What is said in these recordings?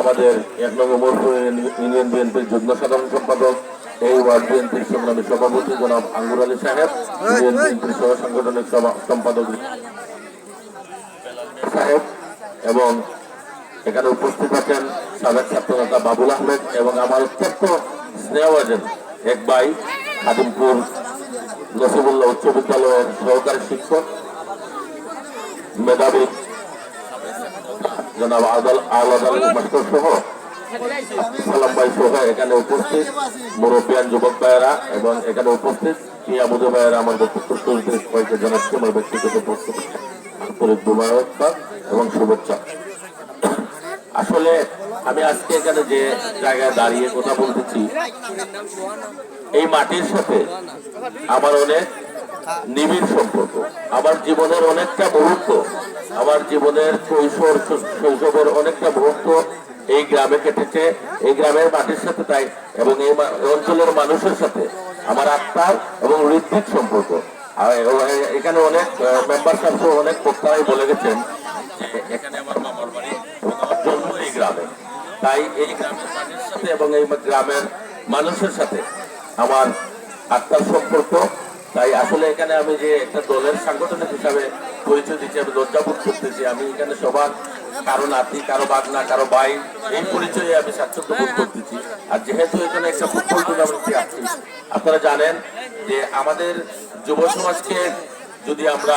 আমাদের এক নম্বর ইউনিয়ন বিএনপির যুগ্ম সাধারণ সম্পাদক, এই ওয়ার্ড বিএনপির সংগ্রামী সভাপতি জনাব আঙ্গুর আলী সাহেব, ইউনিয়ন বিএনপির সহ সাংগঠনিক সম্পাদক সাহেব এবং এখানে উপস্থিত আছেন সাবেক ছাত্রনেতা বাবুল আহমেদ এবং আমার অত্যন্ত স্নেহভাজন এক ভাই খাদিমপুর নসিবুল্লাহ উচ্চ বিদ্যালয়ের সহকারী শিক্ষক, মেধাবী জনাব আদাল আলাদ আলী মাস্টার সহ সালাম ভাই সহ এখানে উপস্থিত মুরব্বিয়ান যুবক ভাইয়েরা এবং এখানে উপস্থিত কিয়া বুধ ভাইয়েরা আমার বক্তব্য সবাইকে জানাচ্ছি আমার ব্যক্তিগত বক্তব্য আন্তরিক এবং শুভেচ্ছা। আসলে আমি আজকে এখানে যে জায়গায় দাঁড়িয়ে কথা বলতেছি, এই মাটির সাথে আমার অনেক নিবিড় সম্পর্ক। আমার জীবনের অনেকটা মুহূর্ত আমার জীবনের কৈশোর শৈশবের অনেকটা মুহূর্ত এই গ্রামে কেটেছে। এই গ্রামের মাটির সাথে তাই, এবং এই অঞ্চলের মানুষের সাথে আমার আত্মার এবং ঋদ্ধিক সম্পর্ক। এখানে অনেক মেম্বার সাহেব অনেক বক্তারাই বলে গেছেন, এখানে আমার মামার বাড়ি জন্ম এই গ্রামে। তাই এই গ্রামের সাথে এবং এই গ্রামের মানুষের সাথে আমার আত্মার সম্পর্ক তাই আসলে এখানে আমি যে একটা দলের সাংগঠনিক হিসাবে পরিচয় দিচ্ছি, আমি লজ্জাবোধ করতেছি, আমি এখানে সবার কারও নাতি, কারও বাগনা, কারও ভাই, এই পরিচয়ে আমি স্বাচ্ছন্দ্য বোধ করতেছি। আর যেহেতু এখানে একটা ফুটবল টুর্নামেন্টে আছি, আপনারা জানেন যে আমাদের যুব সমাজকে যদি আমরা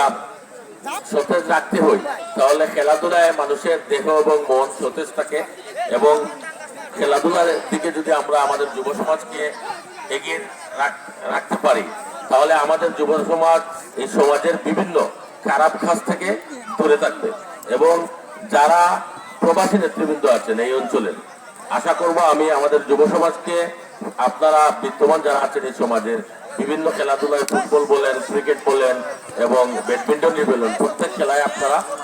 সতেজ রাখতে হই, তাহলে খেলাধুলায় মানুষের দেহ এবং মন সতেজ থাকে এবং খেলাধুলার দিকে যদি আমরা আমাদের যুব সমাজকে এগিয়ে রাখ- রাখতে পারি তাহলে আমাদের যুব সমাজ এই সমাজের বিভিন্ন খারাপ কাজ থেকে দূরে থাকবে। এবং যারা প্রবাসী নেতৃবৃন্দ আছেন এই অঞ্চলের, আশা করব আমি আমাদের যুব সমাজকে, আপনারা বিদ্যমান যারা আছেন এই সমাজের, বিভিন্ন খেলাধুলায় ফুটবল বলেন, ক্রিকেট বলেন, এবং ব্যাডমিন্টন বলেন, প্রত্যেক খেলায় আপনারা